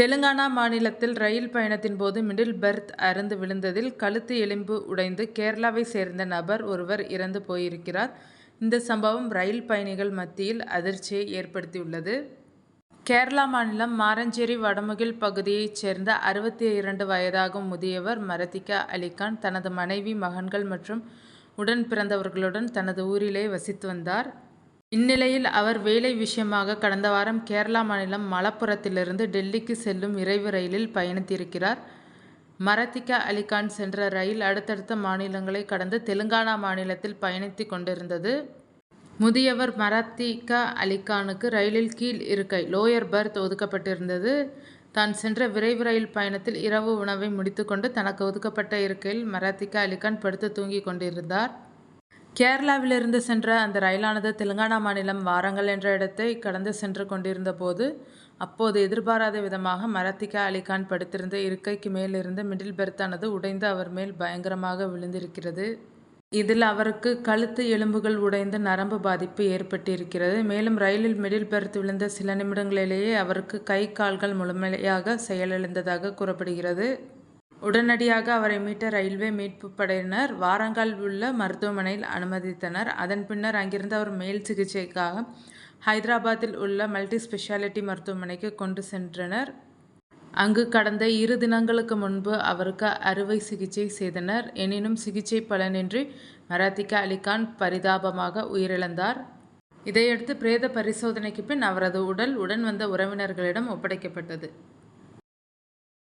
தெலுங்கானா மாநிலத்தில் ரயில் பயணத்தின் போது மிடில் பெர்த் அறுந்து விழுந்ததில் கழுத்து எலும்பு உடைந்து கேரளாவை சேர்ந்த நபர் ஒருவர் இறந்து போயிருக்கிறார். இந்த சம்பவம் ரயில் பயணிகள் மத்தியில் அதிர்ச்சியை ஏற்படுத்தியுள்ளது. கேரளா மாநிலம் மாரஞ்சேரி வடமுகில் பகுதியைச் சேர்ந்த அறுபத்தி இரண்டு வயதாகும் முதியவர் மரத்திகா அலிகான் தனது மனைவி மகன்கள் மற்றும் உடன் பிறந்தவர்களுடன் தனது ஊரிலே வசித்து வந்தார். இந்நிலையில் அவர் வேலை விஷயமாக கடந்த வாரம் கேரளா மாநிலம் மலப்புரத்திலிருந்து டெல்லிக்கு செல்லும் விரைவு ரயிலில் பயணித்திருக்கிறார். மரத்திகா அலிகான் சென்ற ரயில் அடுத்தடுத்த மாநிலங்களை கடந்து தெலுங்கானா மாநிலத்தில் பயணித்து கொண்டிருந்தது. முதியவர் மரத்திகா அலிகானுக்கு ரயிலில் கீழ் இருக்கை லோயர் பர்த் ஒதுக்கப்பட்டிருந்தது. தான் சென்ற விரைவு ரயில் பயணத்தில் இரவு உணவை முடித்துக்கொண்டு தனக்கு ஒதுக்கப்பட்ட இருக்கையில் மராத்திகா அலிகான் படுத்து தூங்கிக் கொண்டிருந்தார். கேரளாவிலிருந்து சென்ற அந்த ரயிலானது தெலுங்கானா மாநிலம் வாரங்கல் என்ற இடத்தை கடந்து சென்று கொண்டிருந்த போது அப்போது எதிர்பாராத விதமாக மரத்திகா அலிகான் படுத்திருந்த இருக்கைக்கு மேலிருந்து மிடில் பெர்த்தானது உடைந்து அவர் மேல் பயங்கரமாக விழுந்திருக்கிறது. இதில் அவருக்கு கழுத்து எலும்புகள் உடைந்து நரம்பு பாதிப்பு ஏற்பட்டிருக்கிறது. மேலும் ரயிலில் மிடில் பெர்த் விழுந்த சில நிமிடங்களிலேயே அவருக்கு கை கால்கள் முழுமையாக செயலிழந்ததாக கூறப்படுகிறது. உடனடியாக அவரை மீட்ட ரயில்வே மீட்புப் படையினர் வாரங்கால் உள்ள மருத்துவமனையில் அனுமதித்தனர். அதன் பின்னர் அங்கிருந்து அவர் மேல் சிகிச்சைக்காக ஹைதராபாத்தில் உள்ள மல்டி ஸ்பெஷாலிட்டி மருத்துவமனைக்கு கொண்டு சென்றனர். அங்கு கடந்த இரு தினங்களுக்கு முன்பு அவருக்கு அறுவை சிகிச்சை செய்தனர். எனினும் சிகிச்சை பலனின்றி மராத்திகா அலிகான் பரிதாபமாக உயிரிழந்தார். இதையடுத்து பிரேத பரிசோதனைக்கு பின் அவரது உடல் உடன் வந்த உறவினர்களிடம் ஒப்படைக்கப்பட்டது.